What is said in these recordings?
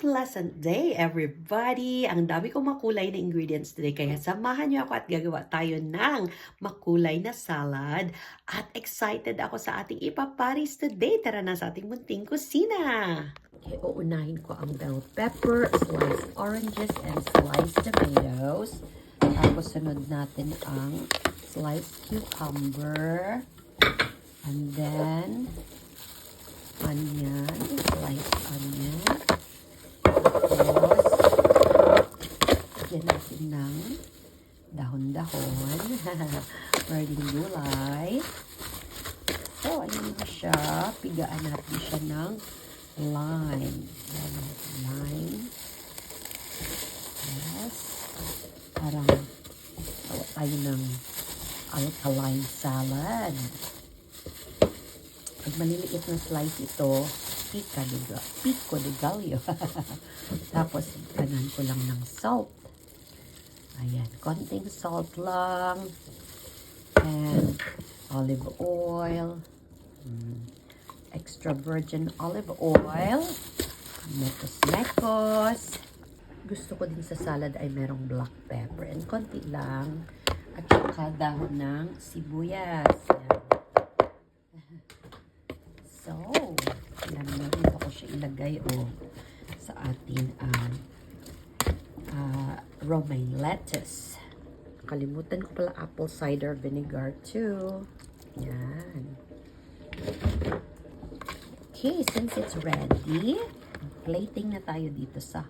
pleasant day, everybody! Ang dami kong makulay na ingredients today, kaya samahan niyo ako at gagawa tayo ng makulay na salad. At excited ako sa ating ipaparis today. Tara na sa ating munting kusina! Okay, uunahin ko ang bell pepper, sliced oranges, and sliced tomatoes. Tapos sunod natin ang sliced cucumber. And then, onion, sliced onion. Tapos, lagyan natin ng Pwedeng gulay. So, ayun na siya. Pigaan natin siya ng lime. Ayan, lime. Yes. Parang gawa tayo ng alkaline salad. Pag maliliit na slice ito, pica de, pico de gallo. Tapos, kanan ko lang ng salt. Ayan, konting salt lang. And olive oil. Mm, extra virgin olive oil. Mekos-mekos. Gusto ko din sa salad ay merong black pepper. And konti lang. At saka dahon ng sibuyas. Yan. So, alam mo, dito ko siya ilagay o sa ating um, romaine lettuce. Kalimutan ko pala apple cider vinegar too. Yan. Okay, since it's ready, plating na tayo dito sa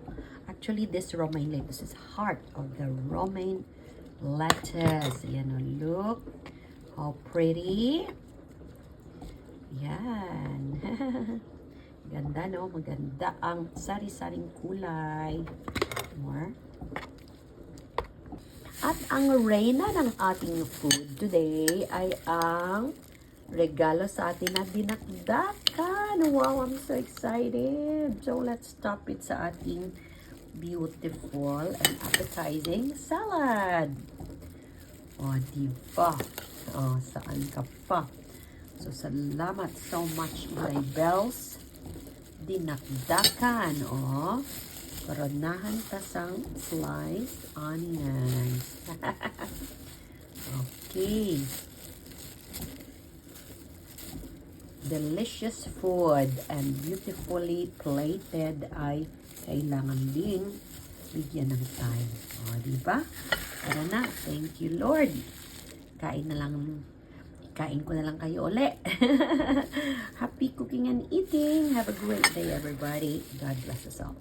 Actually, this romaine lettuce is heart of the romaine lettuce. Ayan o, look. How pretty. Yan. Ganda, no? Maganda ang sari-saring kulay. More. At ang reyna ng ating food today ay ang regalo sa atin na dinakdakan. Wow, I'm so excited. So, let's stop it sa ating beautiful and appetizing salad. O, diba? O, saan ka pa? So, salamat so much, my bells. Dinakdakan, o. Koronahan tasang sliced onions. okay. Delicious food and beautifully plated ay kailangan ding bigyan ng time. O, di ba? Tara na. Thank you, Lord. Kain na lang kain ko na lang kayo uli. Happy cooking and eating. Have a great day, everybody. God bless us all.